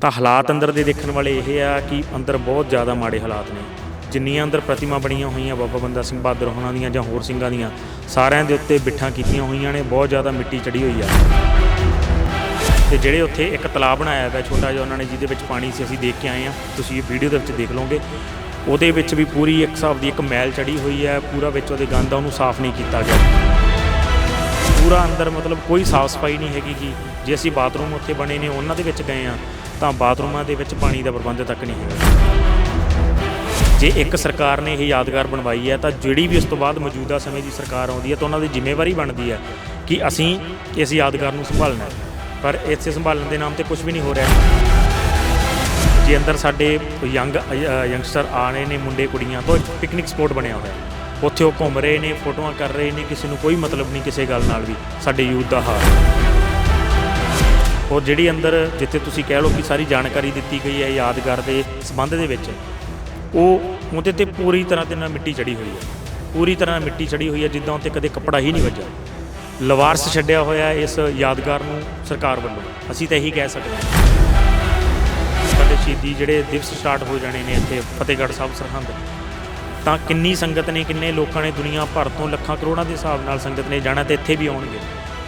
ਤਾਂ ਹਾਲਾਤ ਅੰਦਰ ਦੇ ਦੇਖਣ ਵਾਲੇ ਇਹ ਆ ਕਿ ਅੰਦਰ ਬਹੁਤ ਜ਼ਿਆਦਾ ਮਾੜੇ ਹਾਲਾਤ ਨੇ। ਜਿੰਨੀਆਂ ਅੰਦਰ ਪ੍ਰਤਿਮਾ ਬਣੀਆਂ ਹੋਈਆਂ, ਬਾਬਾ ਬੰਦਾ ਸਿੰਘ ਬਹਾਦਰ ਹੋਣਾ ਦੀਆਂ ਜਾਂ ਹੋਰ ਸਿੰਘਾਂ ਦੀਆਂ, ਸਾਰਿਆਂ ਦੇ ਉੱਤੇ ਬਿੱਠਾਂ ਕੀਤੀਆਂ ਹੋਈਆਂ ਨੇ, ਬਹੁਤ ਜ਼ਿਆਦਾ ਮਿੱਟੀ ਚੜੀ ਹੋਈ ਆ। ਤੇ ਜਿਹੜੇ ਉੱਥੇ ਇੱਕ ਤਲਾਬ ਬਣਾਇਆ ਹੋਇਆ ਛੋਟਾ ਜਿਹਾ ਉਹਨਾਂ ਨੇ, ਜਿਹਦੇ ਵਿੱਚ ਪਾਣੀ ਸੀ, ਅਸੀਂ ਦੇਖ ਕੇ ਆਏ ਆ ਤੁਸੀਂ ਇਹ ਵੀਡੀਓ ਦੇ ਵਿੱਚ ਦੇਖ ਲਓਗੇ। ਉਹਦੇ ਵਿੱਚ ਵੀ ਪੂਰੀ ਇੱਕ ਹਿਸਾਬ ਦੀ ਇੱਕ ਮੈਲ ਚੜੀ ਹੋਈ ਹੈ, ਪੂਰਾ ਵਿੱਚ ਉਹਦੇ ਗੰਦ ਆ, ਉਹਨੂੰ ਸਾਫ਼ ਨਹੀਂ ਕੀਤਾ ਗਿਆ। ਪੂਰਾ ਅੰਦਰ ਮਤਲਬ ਕੋਈ ਸਾਫ਼ ਸਫ਼ਾਈ ਨਹੀਂ ਹੈਗੀ ਗੀ। ਜੇ ਅਸੀਂ ਬਾਥਰੂਮ ਉੱਥੇ ਬਣੇ ਨੇ, ਉਹਨਾਂ ਦੇ ਵਿੱਚ ਗਏ ਆ ਤਾਂ ਬਾਥਰੂਮਾਂ ਦੇ ਵਿੱਚ ਪਾਣੀ ਦਾ ਪ੍ਰਬੰਧ ਤੱਕ ਨਹੀਂ ਹੈ। ਜੇ ਇੱਕ ਸਰਕਾਰ ਨੇ ਇਹ ਯਾਦਗਾਰ ਬਣਵਾਈ ਹੈ, ਤਾਂ ਜਿਹੜੀ ਵੀ ਉਸ ਤੋਂ ਬਾਅਦ ਮੌਜੂਦਾ ਸਮੇਂ ਦੀ ਸਰਕਾਰ ਆਉਂਦੀ ਹੈ ਤਾਂ ਉਹਨਾਂ ਦੀ ਜ਼ਿੰਮੇਵਾਰੀ ਬਣਦੀ ਹੈ ਕਿ ਅਸੀਂ ਇਸ ਯਾਦਗਾਰ ਨੂੰ ਸੰਭਾਲਣਾ ਹੈ। ਪਰ ਇਸੇ ਸੰਭਾਲਣ ਦੇ ਨਾਮ ਤੇ ਕੁਝ ਵੀ ਨਹੀਂ ਹੋ ਰਿਹਾ। ਜੇ ਅੰਦਰ ਸਾਡੇ ਯੰਗ ਯੰਗਸਟਰ ਆ ਰਹੇ ਨੇ, ਮੁੰਡੇ, ਕੁੜੀਆਂ, ਤੋਂ ਪਿਕਨਿਕ ਸਪੌਟ ਬਣਿਆ ਹੋਇਆ ਹੈ। ਉੱਥੇ ਉਹ ਘੁੰਮ ਰਹੇ ਨੇ, ਫੋਟੋਆਂ ਕਰ ਰਹੇ ਨੇ, ਕਿਸੇ ਨੂੰ ਕੋਈ ਮਤਲਬ ਨਹੀਂ ਕਿਸੇ ਗੱਲ ਨਾਲ ਵੀ, ਸਾਡੇ ਯੂਥ ਦਾ ਹਾਲ। ਔਰ ਜਿਹੜੀ ਅੰਦਰ ਜਿੱਥੇ ਤੁਸੀਂ ਕਹਿ ਲਓ ਕਿ ਸਾਰੀ ਜਾਣਕਾਰੀ ਦਿੱਤੀ ਗਈ ਹੈ ਯਾਦਗਾਰ ਦੇ ਸੰਬੰਧ ਦੇ ਵਿੱਚ, ਉਹ ਉਹਦੇ ਤੇ ਪੂਰੀ ਤਰ੍ਹਾਂ ਦੇ ਨਾਲ ਮਿੱਟੀ ਚੜੀ ਹੋਈ ਹੈ। ਪੂਰੀ ਤਰ੍ਹਾਂ ਮਿੱਟੀ ਚੜੀ ਹੋਈ ਹੈ, ਜਿੱਦਾਂ ਉੱਤੇ ਕਦੇ ਕੱਪੜਾ ਹੀ ਨਹੀਂ ਵੱਜਿਆ। ਲਵਾਰਸ ਛੱਡਿਆ ਹੋਇਆ ਇਸ ਯਾਦਗਾਰ ਨੂੰ ਸਰਕਾਰ ਵੱਲੋਂ। ਅਸੀਂ ਤਾਂ ਇਹੀ ਕਹਿ ਸਕਦੇ ਹਾਂ। ਸਾਡੇ ਸ਼ਹੀਦੀ ਜਿਹੜੇ ਦਿਵਸ ਸਟਾਰਟ ਹੋ ਜਾਣੇ ਨੇ ਇੱਥੇ ਫਤਿਹਗੜ੍ਹ ਸਾਹਿਬ ਸਰਹੰਦ। ਤਾਂ ਕਿੰਨੀ ਸੰਗਤ ਨੇ, ਕਿੰਨੇ ਲੋਕਾਂ ਨੇ ਦੁਨੀਆ ਭਰ ਤੋਂ ਲੱਖਾਂ ਕਰੋੜਾਂ ਦੇ ਹਿਸਾਬ ਨਾਲ ਸੰਗਤ ਨੇ ਜਾਣਾ ਤੇ ਇੱਥੇ ਵੀ ਆਉਣਗੇ।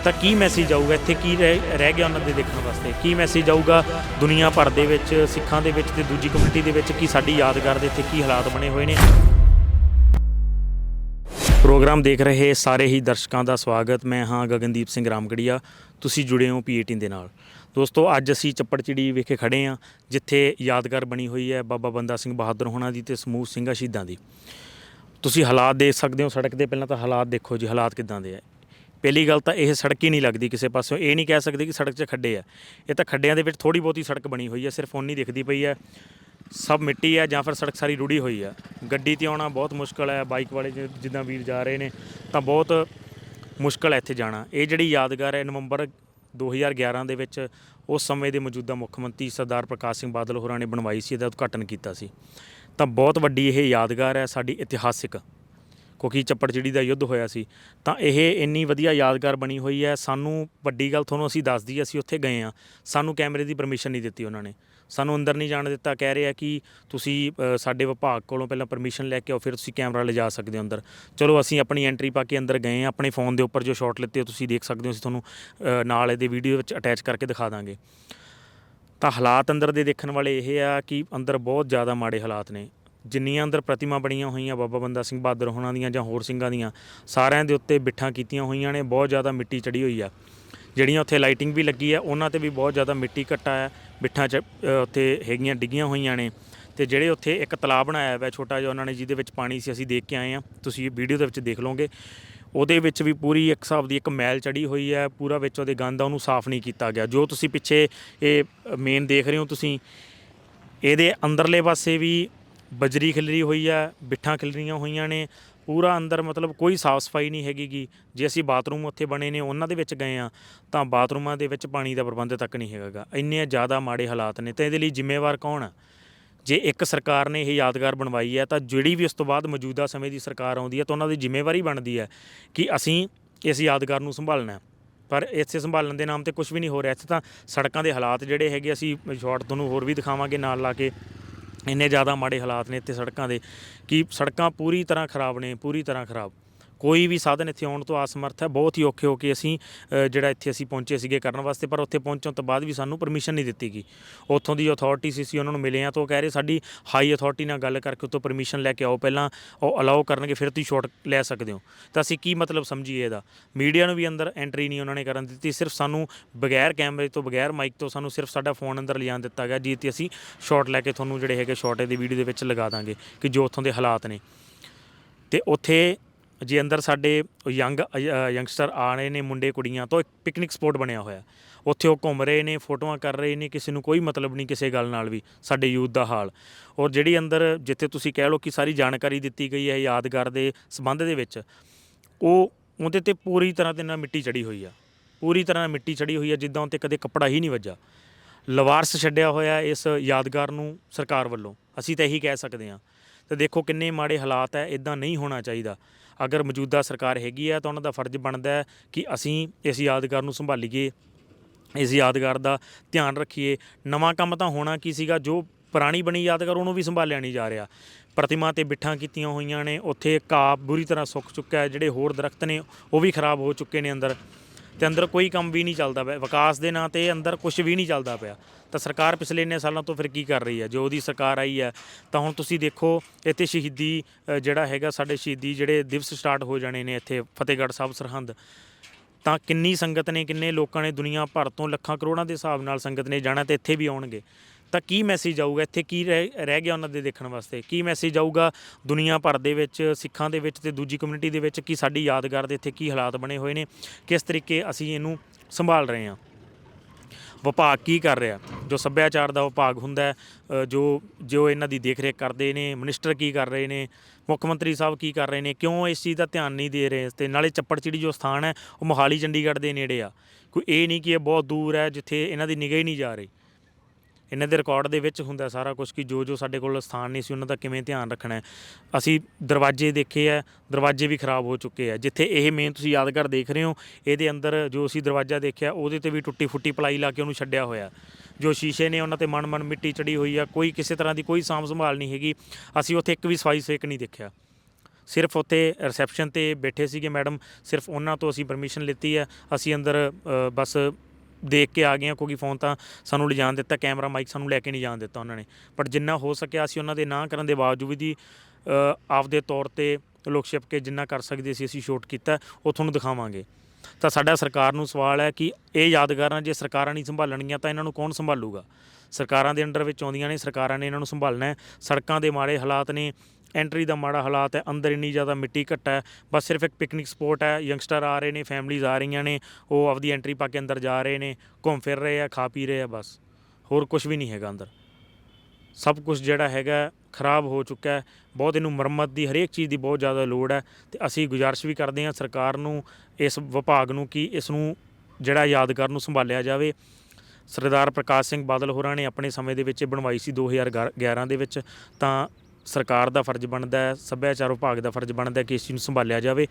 ਤਾਂ ਕੀ ਮੈਸੇਜ ਆਊਗਾ? ਇੱਥੇ ਕੀ ਰਹਿ ਰਹਿ ਗਿਆ ਉਹਨਾਂ ਦੇ ਦੇਖਣ ਵਾਸਤੇ? ਕੀ ਮੈਸੇਜ ਆਊਗਾ ਦੁਨੀਆ ਭਰ ਦੇ ਵਿੱਚ, ਸਿੱਖਾਂ ਦੇ ਵਿੱਚ ਤੇ ਦੂਜੀ ਕਮਿਊਨਿਟੀ ਦੇ ਵਿੱਚ? ਕੀ ਸਾਡੀ ਯਾਦਗਾਰ ਦੇ ਇੱਥੇ ਕੀ ਹਾਲਾਤ ਬਣੇ ਹੋਏ ਨੇ? ਪ੍ਰੋਗਰਾਮ ਦੇਖ ਰਹੇ ਸਾਰੇ ਹੀ ਦਰਸ਼ਕਾਂ ਦਾ ਸਵਾਗਤ। ਮੈਂ ਹਾਂ ਗਗਨਦੀਪ ਸਿੰਘ ਰਾਮਗੜੀਆ। ਤੁਸੀਂ ਜੁੜੇ ਹੋ ਪੀ18 ਦੇ ਨਾਲ। ਦੋਸਤੋ, ਅੱਜ ਅਸੀਂ ਚੱਪੜਚਿੜੀ ਵਿਖੇ ਖੜੇ ਹਾਂ, ਜਿੱਥੇ ਯਾਦਗਾਰ ਬਣੀ ਹੋਈ ਹੈ ਬਾਬਾ ਬੰਦਾ ਸਿੰਘ ਬਹਾਦਰ ਹੋਣਾ ਦੀ ਤੇ ਸਮੂਹ ਸਿੰਘਾਂ ਸ਼ਹੀਦਾਂ ਦੀ। ਤੁਸੀਂ ਹਾਲਾਤ ਦੇਖ ਸਕਦੇ ਹੋ ਸੜਕ ਦੇ। ਪਹਿਲਾਂ ਤਾਂ ਹਾਲਾਤ ਦੇਖੋ ਜੀ, ਹਾਲਾਤ ਕਿਦਾਂ ਦੇ ਆ। ਪਹਿਲੀ ਗੱਲ ਤਾਂ ਇਹ ਸੜਕ ਹੀ ਨਹੀਂ ਲੱਗਦੀ ਕਿਸੇ ਪਾਸਿਓਂ। ਇਹ ਨਹੀਂ ਕਹਿ ਸਕਦੇ ਕਿ ਸੜਕ 'ਚ ਖੱਡੇ ਆ। ਇਹ ਤਾਂ ਖੱਡਿਆਂ ਦੇ ਵਿੱਚ ਥੋੜੀ ਬਹੁਤੀ ਸੜਕ ਬਣੀ ਹੋਈ ਹੈ ਸਿਰਫ ਓਨੀ ਦਿਖਦੀ ਪਈ ਹੈ ਸਭ ਮਿੱਟੀ ਹੈ ਜਾਂ ਫਿਰ ਸੜਕ ਸਾਰੀ ਰੁੜੀ ਹੋਈ ਹੈ ਗੱਡੀ ਤੇ ਆਉਣਾ ਬਹੁਤ ਮੁਸ਼ਕਲ ਹੈ ਬਾਈਕ ਵਾਲੇ ਜਿ- ਜਿੱਦਾਂ ਵੀਰ ਜਾ ਰਹੇ ਨੇ, ਤਾਂ ਬਹੁਤ ਮੁਸ਼ਕਲ ਹੈ ਇੱਥੇ ਜਾਣਾ। ਇਹ ਜਿਹੜੀ ਯਾਦਗਾਰ ਹੈ, ਨਵੰਬਰ 2011 ਦੇ ਵਿੱਚ ਉਸ ਸਮੇਂ ਦੇ ਮੌਜੂਦਾ ਮੁੱਖ ਮੰਤਰੀ ਸਰਦਾਰ ਪ੍ਰਕਾਸ਼ ਸਿੰਘ ਬਾਦਲ ਹੋਰਾਂ ਨੇ ਬਣਵਾਈ ਸੀ, ਇਹਦਾ ਉਦਘਾਟਨ ਕੀਤਾ ਸੀ। ਤਾਂ ਬਹੁਤ ਵੱਡੀ ਇਹ ਯਾਦਗਾਰ ਹੈ ਸਾਡੀ ਇਤਿਹਾਸਿਕ ਕਿਉਂਕਿ ਚੱਪੜਚਿੜੀ ਦਾ ਯੁੱਧ ਹੋਇਆ ਸੀ ਤਾਂ ਇਹ ਇੰਨੀ ਵਧੀਆ ਯਾਦਗਾਰ ਬਣੀ ਹੋਈ ਹੈ ਸਾਨੂੰ ਵੱਡੀ ਗੱਲ ਤੁਹਾਨੂੰ ਅਸੀਂ ਦੱਸ ਦਈਏ ਅਸੀਂ ਉੱਥੇ ਗਏ ਆ ਸਾਨੂੰ ਕੈਮਰੇ ਦੀ ਪਰਮਿਸ਼ਨ ਨਹੀਂ ਦਿੱਤੀ ਉਹਨਾਂ ਨੇ ਸਾਨੂੰ ਅੰਦਰ ਨਹੀਂ ਜਾਣ ਦਿੱਤਾ ਕਹਿ ਰਹੇ ਆ ਕਿ ਤੁਸੀਂ ਅ, ਸਾਡੇ ਵਿਭਾਗ ਕੋਲੋਂ ਪਹਿਲਾਂ ਪਰਮਿਸ਼ਨ ਲੈ ਕੇ ਆਓ ਫਿਰ ਤੁਸੀਂ ਕੈਮਰਾ ਲਿਜਾ ਸਕਦੇ ਹੋ ਅੰਦਰ ਚਲੋ ਅਸੀਂ ਆਪਣੀ ਐਂਟਰੀ ਪਾ ਕੇ ਅੰਦਰ ਗਏ ਆ ਆਪਣੇ ਫੋਨ ਦੇ ਉੱਪਰ ਜੋ ਸ਼ਾਟ ਲਿੱਤੇ ਉਹ ਤੁਸੀਂ ਦੇਖ ਸਕਦੇ ਹੋ ਅਸੀਂ ਤੁਹਾਨੂੰ ਅ, ਨਾਲ ਇਹਦੇ ਵੀਡੀਓ ਵਿੱਚ ਅਟੈਚ ਕਰਕੇ ਦਿਖਾ ਦਾਂਗੇ। ਤਾਂ ਹਾਲਾਤ ਅੰਦਰ ਦੇ ਦੇਖਣ ਵਾਲੇ ਇਹ ਆ ਕਿ ਅੰਦਰ ਬਹੁਤ ਜ਼ਿਆਦਾ ਮਾੜੇ ਹਾਲਾਤ ਨੇ ਜਿੰਨੀਆਂ ਅੰਦਰ ਪ੍ਰਤਿਮਾ ਬਣੀਆਂ ਹੋਈਆਂ, ਬਾਬਾ ਬੰਦਾ ਸਿੰਘ ਬਹਾਦਰ ਹੋਣਾ ਦੀਆਂ ਜਾਂ ਹੋਰ ਸਿੰਘਾਂ ਦੀਆਂ, ਸਾਰਿਆਂ ਦੇ ਉੱਤੇ ਬਿੱਠਾਂ ਕੀਤੀਆਂ ਹੋਈਆਂ ਨੇ, ਬਹੁਤ ਜ਼ਿਆਦਾ ਮਿੱਟੀ ਚੜੀ ਹੋਈ ਆ। ਜਿਹੜੀਆਂ ਉੱਥੇ ਲਾਈਟਿੰਗ ਵੀ ਲੱਗੀ ਆ, ਉਹਨਾਂ ਤੇ ਵੀ ਬਹੁਤ ਜ਼ਿਆਦਾ ਮਿੱਟੀ ਘੱਟਾ ਹੈ ਬਿੱਠਾਂ ਚ ਉੱਥੇ ਹੈਗੀਆਂ, ਡਿੱਗੀਆਂ ਹੋਈਆਂ ਨੇ। ਤੇ ਜਿਹੜੇ ਉੱਥੇ ਇੱਕ ਤਲਾਬ ਬਣਾਇਆ ਹੋਇਆ ਛੋਟਾ ਜਿਹਾ, ਉਹਨਾਂ ਨੇ ਜਿਹਦੇ ਵਿੱਚ ਪਾਣੀ ਸੀ, ਅਸੀਂ ਦੇਖ ਕੇ ਆਏ ਆ। ਤੁਸੀਂ ਇਹ ਵੀਡੀਓ ਦੇ ਵਿੱਚ ਦੇਖ ਲਓਗੇ। ਉਹਦੇ ਵਿੱਚ ਵੀ ਪੂਰੀ ਇੱਕ ਹਿਸਾਬ ਦੀ ਇੱਕ ਮੈਲ ਚੜੀ ਹੋਈ ਹੈ ਪੂਰਾ ਵਿੱਚ ਉਹਦੇ ਗੰਦ ਆ, ਉਹਨੂੰ ਸਾਫ਼ ਨਹੀਂ ਕੀਤਾ ਗਿਆ। ਜੋ ਤੁਸੀਂ ਪਿੱਛੇ ਇਹ ਮੇਨ ਦੇਖ ਰਹੇ ਹੋ ਤੁਸੀਂ, ਇਹਦੇ ਅੰਦਰਲੇ ਪਾਸੇ ਵੀ ਬਜਰੀ ਖਿਲਰੀ ਹੋਈ ਆ, ਬਿੱਠਾਂ ਖਿਲਰੀਆਂ ਹੋਈਆਂ ਨੇ, ਪੂਰਾ ਅੰਦਰ ਮਤਲਬ ਕੋਈ ਸਾਫ਼ ਸਫ਼ਾਈ ਨਹੀਂ ਹੈਗੀ ਗੀ ਜੇ ਅਸੀਂ ਬਾਥਰੂਮ ਉੱਥੇ ਬਣੇ ਨੇ, ਉਹਨਾਂ ਦੇ ਵਿੱਚ ਗਏ ਆ, ਤਾਂ ਬਾਥਰੂਮਾਂ ਦੇ ਵਿੱਚ ਪਾਣੀ ਦਾ ਪ੍ਰਬੰਧ ਤੱਕ ਨਹੀਂ ਹੈਗਾ ਇੰਨੇ ਜ਼ਿਆਦਾ ਮਾੜੇ ਹਾਲਾਤ ਨੇ, ਤਾਂ ਇਹਦੇ ਲਈ ਜ਼ਿੰਮੇਵਾਰ ਕੌਣ ਆ? ਜੇ ਇੱਕ ਸਰਕਾਰ ਨੇ ਇਹ ਯਾਦਗਾਰ ਬਣਵਾਈ ਹੈ ਤਾਂ ਜਿਹੜੀ ਵੀ ਉਸ ਤੋਂ ਬਾਅਦ ਮੌਜੂਦਾ ਸਮੇਂ ਦੀ ਸਰਕਾਰ ਆਉਂਦੀ ਹੈ ਤਾਂ ਉਹਨਾਂ ਦੀ ਜ਼ਿੰਮੇਵਾਰੀ ਬਣਦੀ ਹੈ ਕਿ ਅਸੀਂ ਇਸ ਯਾਦਗਾਰ ਨੂੰ ਸੰਭਾਲਣਾ ਹੈ। ਪਰ ਇੱਥੇ ਸੰਭਾਲਣ ਦੇ ਨਾਮ ਤੇ ਕੁਝ ਵੀ ਨਹੀਂ ਹੋ ਰਿਹਾ। ਇੱਥੇ ਤਾਂ ਸੜਕਾਂ ਦੇ ਹਾਲਾਤ ਜਿਹੜੇ ਹੈਗੇ ਅਸੀਂ ਸ਼ਾਰਟ ਤੁਹਾਨੂੰ ਹੋਰ ਵੀ ਦਿਖਾਵਾਂਗੇ, ਨਾਲ ਲਾ ਕੇ ਇੰਨੇ ਜ਼ਿਆਦਾ ਮਾੜੇ ਹਾਲਾਤ ਨੇ ਇੱਥੇ ਸੜਕਾਂ ਦੇ ਕਿ ਸੜਕਾਂ ਪੂਰੀ ਤਰ੍ਹਾਂ ਖਰਾਬ ਨੇ, ਪੂਰੀ ਤਰ੍ਹਾਂ ਖਰਾਬ। ਕੋਈ ਵੀ ਸਾਧਨ ਇੱਥੇ ਆਉਣ ਤੋਂ ਅਸਮਰਥ ਹੈ। ਬਹੁਤ ਹੀ ਔਖੇ ਹੋ ਕੇ ਅਸੀਂ ਅ, ਜਿਹੜਾ ਇੱਥੇ ਅਸੀਂ ਪਹੁੰਚੇ ਸੀਗੇ ਕਰਨ ਵਾਸਤੇ ਪਰ ਉੱਥੇ ਪਹੁੰਚਣ ਤੋਂ ਬਾਅਦ ਵੀ ਸਾਨੂੰ ਪਰਮਿਸ਼ਨ ਨਹੀਂ ਦਿੱਤੀ ਗਈ। ਉੱਥੋਂ ਦੀ ਅਥਾਰਟੀ ਸੀ ਸੀ ਉਹਨਾਂ ਨੂੰ ਮਿਲੇ ਆ ਤਾਂ ਉਹ ਕਹਿ ਰਹੇ ਸਾਡੀ ਹਾਈ ਅਥਾਰਟੀ ਨਾਲ ਗੱਲ ਕਰਕੇ ਉੱਥੋਂ ਪਰਮਿਸ਼ਨ ਲੈ ਕੇ ਆਓ। ਪਹਿਲਾਂ ਉਹ ਅਲਾਓ ਕਰਨਗੇ ਫਿਰ ਤੁਸੀਂ ਸ਼ਾਟ ਲੈ ਸਕਦੇ ਹੋ। ਤਾਂ ਅਸੀਂ ਕੀ ਮਤਲਬ ਸਮਝੀਏ ਇਹਦਾ? ਮੀਡੀਆ ਨੂੰ ਵੀ ਅੰਦਰ ਐਂਟਰੀ ਨਹੀਂ ਉਹਨਾਂ ਨੇ ਕਰਨ ਦਿੱਤੀ। ਸਿਰਫ ਸਾਨੂੰ ਬਗੈਰ ਕੈਮਰੇ ਤੋਂ ਬਗੈਰ ਮਾਈਕ ਤੋਂ ਸਾਨੂੰ ਸਿਰਫ ਸਾਡਾ ਫੋਨ ਅੰਦਰ ਲਿਜਾਣ ਦਿੱਤਾ ਗਿਆ ਜੀ ਤੇ ਅਸੀਂ ਸ਼ਾਟ ਲੈ ਕੇ ਤੁਹਾਨੂੰ ਜਿਹੜੇ ਹੈਗੇ ਸ਼ਾਟ ਇਹਦੀ ਵੀਡੀਓ ਦੇ ਵਿੱਚ ਲਗਾ ਦਾਂਗੇ ਕਿ ਜੋ ਉੱਥੋਂ ਦੇ ਹਾਲਾਤ ਨੇ। ਤੇ ਉੱਥੇ ਜੇ ਅੰਦਰ ਸਾਡੇ ਯੰਗ ਯੰਗਸਟਰ ਆ ਰਹੇ ਨੇ, ਮੁੰਡੇ, ਕੁੜੀਆਂ, ਤੋਂ ਇੱਕ ਪਿਕਨਿਕ ਸਪੌਟ ਬਣਿਆ ਹੋਇਆ। ਉੱਥੇ ਉਹ ਘੁੰਮ ਰਹੇ ਨੇ, ਫੋਟੋਆਂ ਕਰ ਰਹੇ ਨੇ, ਕਿਸੇ ਨੂੰ ਕੋਈ ਮਤਲਬ ਨਹੀਂ ਕਿਸੇ ਗੱਲ ਨਾਲ ਵੀ, ਸਾਡੇ ਯੂਥ ਦਾ ਹਾਲ। ਔਰ ਜਿਹੜੀ ਅੰਦਰ, ਜਿੱਥੇ ਤੁਸੀਂ ਕਹਿ ਲਓ ਕਿ ਸਾਰੀ ਜਾਣਕਾਰੀ ਦਿੱਤੀ ਗਈ ਹੈ, ਯਾਦਗਾਰ ਦੇ ਸੰਬੰਧ ਦੇ ਵਿੱਚ, ਉਹ, ਉਹਦੇ ਤੇ ਪੂਰੀ ਤਰ੍ਹਾਂ ਦੇ ਨਾਲ ਮਿੱਟੀ ਚੜੀ ਹੋਈ ਆ। ਪੂਰੀ ਤਰ੍ਹਾਂ ਨਾਲ ਮਿੱਟੀ ਚੜੀ ਹੋਈ ਆ, ਜਿੱਦਾਂ ਉਹ 'ਤੇ ਕਦੇ ਕੱਪੜਾ ਹੀ ਨਹੀਂ ਵੱਜਾ ਲਵਾਰਸ ਛੱਡਿਆ ਹੋਇਆ ਇਸ ਯਾਦਗਾਰ ਨੂੰ ਸਰਕਾਰ ਵੱਲੋਂ। ਅਸੀਂ ਤਾਂ ਇਹੀ ਕਹਿ ਸਕਦੇ ਹਾਂ। ਤੇ ਦੇਖੋ ਕਿੰਨੇ ਮਾੜੇ ਹਾਲਾਤ ਹੈ ਇਦਾਂ ਨਹੀਂ ਹੋਣਾ ਚਾਹੀਦਾ। ਅਗਰ ਮੌਜੂਦਾ ਸਰਕਾਰ ਹੈਗੀ ਹੈ ਤਾਂ ਉਹਨਾਂ ਦਾ ਫਰਜ਼ ਬਣਦਾ ਹੈ ਕਿ ਅਸੀਂ ਇਸ ਯਾਦਗਾਰ ਨੂੰ ਸੰਭਾਲੀਏ, ਇਸ ਯਾਦਗਾਰ ਦਾ ਧਿਆਨ ਰੱਖੀਏ। ਨਵਾਂ ਕੰਮ ਤਾਂ ਹੋਣਾ ਕੀ ਸੀਗਾ? ਜੋ ਪੁਰਾਣੀ ਬਣੀ ਯਾਦਗਾਰ, ਉਹਨੂੰ ਵੀ ਸੰਭਾਲਿਆ ਨਹੀਂ ਜਾ ਰਿਹਾ। ਪ੍ਰਤਿਮਾ ਤੇ ਬਿੱਠਾਂ ਕੀਤੀਆਂ ਹੋਈਆਂ ਨੇ, ਉੱਥੇ ਘਾਹ ਬੁਰੀ ਤਰ੍ਹਾਂ ਸੁੱਕ ਚੁੱਕਾ ਹੈ, ਜਿਹੜੇ ਹੋਰ ਦਰਖਤ ਨੇ, ਉਹ ਵੀ ਖਰਾਬ ਹੋ ਚੁੱਕੇ ਨੇ ਅੰਦਰ। ਤੇ ਅੰਦਰ ਕੋਈ ਕੰਮ ਵੀ ਨਹੀਂ ਚੱਲਦਾ ਪਿਆ ਵਿਕਾਸ ਦੇ ਨਾਂ ਤੇ ਅੰਦਰ ਕੁਝ ਵੀ ਨਹੀਂ ਚੱਲਦਾ ਪਿਆ। ਤਾਂ ਸਰਕਾਰ ਪਿਛਲੇ ਇੰਨੇ ਸਾਲਾਂ ਤੋਂ ਫਿਰ ਕੀ ਕਰ ਰਹੀ ਹੈ? ਜੋ ਉਹਦੀ ਸਰਕਾਰ ਆਈ ਹੈ ਤਾਂ ਹੁਣ ਤੁਸੀਂ ਦੇਖੋ ਇੱਥੇ ਸ਼ਹੀਦੀ ਅ, ਜਿਹੜਾ ਹੈਗਾ ਸਾਡੇ ਸ਼ਹੀਦੀ ਜਿਹੜੇ ਦਿਵਸ ਸਟਾਰਟ ਹੋ ਜਾਣੇ ਨੇ ਇੱਥੇ ਫਤਿਹਗੜ੍ਹ ਸਾਹਿਬ ਸਰਹੰਦ। ਤਾਂ ਕਿੰਨੀ ਸੰਗਤ ਨੇ ਕਿੰਨੇ ਲੋਕਾਂ ਨੇ ਦੁਨੀਆ ਭਰ ਤੋਂ ਲੱਖਾਂ ਕਰੋੜਾਂ ਦੇ ਹਿਸਾਬ ਨਾਲ ਸੰਗਤ ਨੇ ਜਾਣਾ ਤੇ ਇੱਥੇ ਵੀ ਆਉਣਗੇ। ਤਾਂ ਕੀ ਮੈਸੇਜ ਆਊਗਾ? ਇੱਥੇ ਕੀ ਰਹਿ ਰਹਿ ਗਿਆ ਉਹਨਾਂ ਦੇ ਦੇਖਣ ਵਾਸਤੇ? ਕੀ ਮੈਸੇਜ ਆਊਗਾ ਦੁਨੀਆ ਭਰ ਦੇ ਵਿੱਚ, ਸਿੱਖਾਂ ਦੇ ਵਿੱਚ ਤੇ ਦੂਜੀ ਕਮਿਊਨਿਟੀ ਦੇ ਵਿੱਚ? ਕੀ ਸਾਡੀ ਯਾਦਗਾਰ ਦੇ ਇੱਥੇ ਕੀ ਹਾਲਾਤ ਬਣੇ ਹੋਏ ਨੇ? ਕਿਸ ਤਰੀਕੇ ਅਸੀਂ ਇਹਨੂੰ ਸੰਭਾਲ ਰਹੇ ਹਾਂ? ਵਿਭਾਗ ਕੀ ਕਰ ਰਿਹਾ? ਜੋ ਸੱਭਿਆਚਾਰ ਦਾ ਵਿਭਾਗ ਹੁੰਦਾ ਜੋ ਜੋ ਇਹਨਾਂ ਦੀ ਦੇਖ ਰੇਖ ਕਰਦੇ ਨੇ ਮਿਨਿਸਟਰ ਕੀ ਕਰ ਰਹੇ ਨੇ, ਮੁੱਖ ਮੰਤਰੀ ਸਾਹਿਬ ਕੀ ਕਰ ਰਹੇ ਨੇ, ਕਿਉਂ ਇਸ ਚੀਜ਼ ਦਾ ਧਿਆਨ ਨਹੀਂ ਦੇ ਰਹੇ? ਤੇ ਨਾਲੇ ਚੱਪੜਚਿੜੀ ਜੋ ਸਥਾਨ ਹੈ, ਉਹ ਮੋਹਾਲੀ, ਚੰਡੀਗੜ੍ਹ ਦੇ ਨੇੜੇ ਆ। ਕੋਈ ਇਹ ਨਹੀਂ ਕਿ ਇਹ ਬਹੁਤ ਦੂਰ ਹੈ, ਜਿੱਥੇ ਇਹਨਾਂ ਦੀ ਨਿਗਾਹ ਹੀ ਨਹੀਂ ਜਾ ਰਹੀ। ਇਹਨਾਂ ਦੇ ਰਿਕਾਰਡ ਦੇ ਵਿੱਚ ਹੁੰਦਾ ਸਾਰਾ ਕੁਝ ਕਿ ਜੋ ਜੋ ਸਾਡੇ ਕੋਲ ਸਥਾਨ ਨਹੀਂ ਸੀ, ਉਹਨਾਂ ਦਾ ਕਿਵੇਂ ਧਿਆਨ ਰੱਖਣਾ ਹੈ। ਅਸੀਂ ਦਰਵਾਜ਼ੇ ਦੇਖੇ ਆ ਦਰਵਾਜ਼ੇ ਵੀ ਖਰਾਬ ਹੋ ਚੁੱਕੇ ਆ ਜਿੱਥੇ ਇਹ ਮੇਨ ਤੁਸੀਂ ਯਾਦਗਾਰ ਦੇਖ ਰਹੇ ਹੋ, ਇਹਦੇ ਅੰਦਰ ਜੋ ਅਸੀਂ ਦਰਵਾਜ਼ਾ ਦੇਖਿਆ, ਉਹਦੇ ਤੇ ਵੀ ਟੁੱਟੀ ਫੁੱਟੀ ਪਲਾਈ ਲਾ ਕੇ ਉਹਨੂੰ ਛੱਡਿਆ ਹੋਇਆ ਜੋ ਸ਼ੀਸ਼ੇ ਨੇ, ਉਹਨਾਂ ਤੇ ਮਨ ਮਨ ਮਿੱਟੀ ਚੜੀ ਹੋਈ ਆ ਕੋਈ ਕਿਸੇ ਤਰ੍ਹਾਂ ਦੀ ਕੋਈ ਸਾਂਭ ਸੰਭਾਲ ਨਹੀਂ ਹੈਗੀ। ਅਸੀਂ ਉੱਥੇ ਇੱਕ ਵੀ ਸਫ਼ਾਈ ਸੇਕ ਨਹੀਂ ਦੇਖਿਆ। ਸਿਰਫ ਉੱਥੇ ਰਿਸੈਪਸ਼ਨ ਤੇ ਬੈਠੇ ਸੀਗੇ ਮੈਡਮ, ਸਿਰਫ ਉਹਨਾਂ ਤੋਂ ਅਸੀਂ ਪਰਮਿਸ਼ਨ ਲਿੱਤੀ ਹੈ। ਅਸੀਂ ਅੰਦਰ ਬਸ ਦੇਖ ਕੇ ਆ ਗਏ ਹਾਂ ਕਿਉਂਕਿ ਫੋਨ ਤਾਂ ਸਾਨੂੰ ਲਿਜਾਣ ਦਿੱਤਾ, ਕੈਮਰਾ ਮਾਈਕ ਸਾਨੂੰ ਲੈ ਕੇ ਨਹੀਂ ਜਾਣ ਦਿੱਤਾ ਉਹਨਾਂ ਨੇ। ਪਰ ਜਿੰਨਾ ਹੋ ਸਕਿਆ ਅਸੀਂ ਉਹਨਾਂ ਦੇ ਨਾ ਕਰਨ ਦੇ ਬਾਵਜੂਦ ਵੀ ਆਪਦੇ ਤੌਰ ਤੇ ਲੋਕ ਛਿਪ ਕੇ ਜਿੰਨਾ ਕਰ ਸਕਦੇ ਸੀ, ਅਸੀਂ ਸ਼ੂਟ ਕੀਤਾ, ਉਹ ਤੁਹਾਨੂੰ ਦਿਖਾਵਾਂਗੇ। ਤਾਂ ਸਾਡਾ ਸਰਕਾਰ ਨੂੰ ਸਵਾਲ ਹੈ ਕਿ ਇਹ ਯਾਦਗਾਰਾਂ ਜੇ ਸਰਕਾਰਾਂ ਨਹੀਂ ਸੰਭਾਲਣਗੀਆਂ ਤਾਂ ਇਹਨਾਂ ਨੂੰ ਕੌਣ ਸੰਭਾਲੂਗਾ? ਸਰਕਾਰਾਂ ਦੇ ਅੰਡਰ ਵਿੱਚ ਆਉਂਦੀਆਂ ਨੇ, ਸਰਕਾਰਾਂ ਨੇ ਇਹਨਾਂ ਨੂੰ ਸੰਭਾਲਣਾ ਹੈ। ਸੜਕਾਂ ਦੇ ਮਾੜੇ ਹਾਲਾਤ ਨੇ ਐਂਟਰੀ ਦਾ ਮਾੜਾ ਹਾਲਾਤ ਹੈ, ਅੰਦਰ ਇੰਨੀ ਜ਼ਿਆਦਾ ਮਿੱਟੀ ਘੱਟ ਹੈ। ਬਸ ਸਿਰਫ ਇੱਕ ਪਿਕਨਿਕ ਸਪੋਟ ਹੈ ਯੰਗਸਟਰ ਆ ਰਹੇ ਨੇ ਫੈਮਲੀਜ਼ ਆ ਰਹੀਆਂ ਨੇ, ਉਹ ਆਪਦੀ ਐਂਟਰੀ ਪਾ ਕੇ ਅੰਦਰ ਜਾ ਰਹੇ ਨੇ, ਘੁੰਮ ਫਿਰ ਰਹੇ ਆ, ਖਾ ਪੀ ਰਹੇ ਆ ਬਸ। ਹੋਰ ਕੁਝ ਵੀ ਨਹੀਂ ਹੈਗਾ ਅੰਦਰ। ਸਭ ਕੁਝ ਜਿਹੜਾ ਹੈਗਾ ਖਰਾਬ ਹੋ ਚੁੱਕਾ ਹੈ। ਬਹੁਤ ਇਹਨੂੰ ਮੁਰੰਮਤ ਦੀ ਹਰੇਕ ਚੀਜ਼ ਦੀ ਬਹੁਤ ਜ਼ਿਆਦਾ ਲੋੜ ਹੈ ਤੇ ਅਸੀਂ ਗੁਜ਼ਾਰਿਸ਼ ਵੀ ਕਰਦੇ ਹਾਂ ਸਰਕਾਰ ਨੂੰ, ਇਸ ਵਿਭਾਗ ਨੂੰ ਕਿ ਇਸ ਨੂੰ ਜਿਹੜਾ ਯਾਦਗਾਰ ਨੂੰ ਸੰਭਾਲਿਆ ਜਾਵੇ। ਸਰਦਾਰ ਪ੍ਰਕਾਸ਼ ਸਿੰਘ ਬਾਦਲ ਹੋਰਾਂ ਨੇ ਆਪਣੇ ਸਮੇਂ ਦੇ ਵਿੱਚ ਇਹ ਬਣਵਾਈ ਸੀ 2011 ਦੇ ਵਿੱਚ। ਤਾਂ ਸਰਕਾਰ ਦਾ ਫਰਜ਼ ਬਣਦਾ ਹੈ, ਸੱਭਿਆਚਾਰ ਵਿਭਾਗ ਦਾ ਫਰਜ਼ ਬਣਦਾ ਹੈ ਕਿ ਇਸ ਚੀਜ਼ ਨੂੰ ਸੰਭਾਲਿਆ ਜਾਵੇ।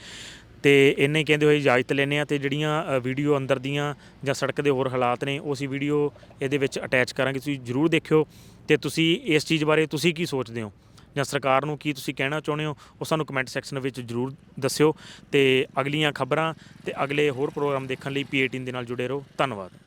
ਤੇ ਇਹਨੇ ਕਹਿੰਦੇ ਹੋਏ ਇਜਾਜ਼ਤ ਲੈਂਦੇ ਆ ਤੇ ਜਿਹੜੀਆਂ ਵੀਡੀਓ ਅੰਦਰ ਦੀਆਂ ਜਾਂ ਸੜਕ ਦੇ ਹੋਰ ਹਾਲਾਤ ਨੇ, ਉਹ ਅਸੀਂ ਵੀਡੀਓ ਇਹਦੇ ਵਿੱਚ ਅਟੈਚ ਕਰਾਂਗੇ, ਤੁਸੀਂ ਜਰੂਰ ਦੇਖਿਓ ਤੇ ਤੁਸੀਂ ਇਸ ਚੀਜ਼ ਬਾਰੇ ਤੁਸੀਂ ਕੀ ਸੋਚਦੇ ਹੋ? ਜਾਂ ਸਰਕਾਰ ਨੂੰ ਕੀ ਤੁਸੀਂ ਕਹਿਣਾ ਚਾਹੁੰਦੇ ਹੋ? ਉਹ ਸਾਨੂੰ ਕਮੈਂਟ ਸੈਕਸ਼ਨ ਵਿੱਚ ਜਰੂਰ ਦੱਸਿਓ ਤੇ ਅਗਲੀਆਂ ਖਬਰਾਂ ਤੇ ਅਗਲੇ ਹੋਰ ਪ੍ਰੋਗਰਾਮ ਦੇਖਣ ਲਈ ਪੀ18 ਦੇ ਨਾਲ ਜੁੜੇ ਰਹੋ। ਧੰਨਵਾਦ।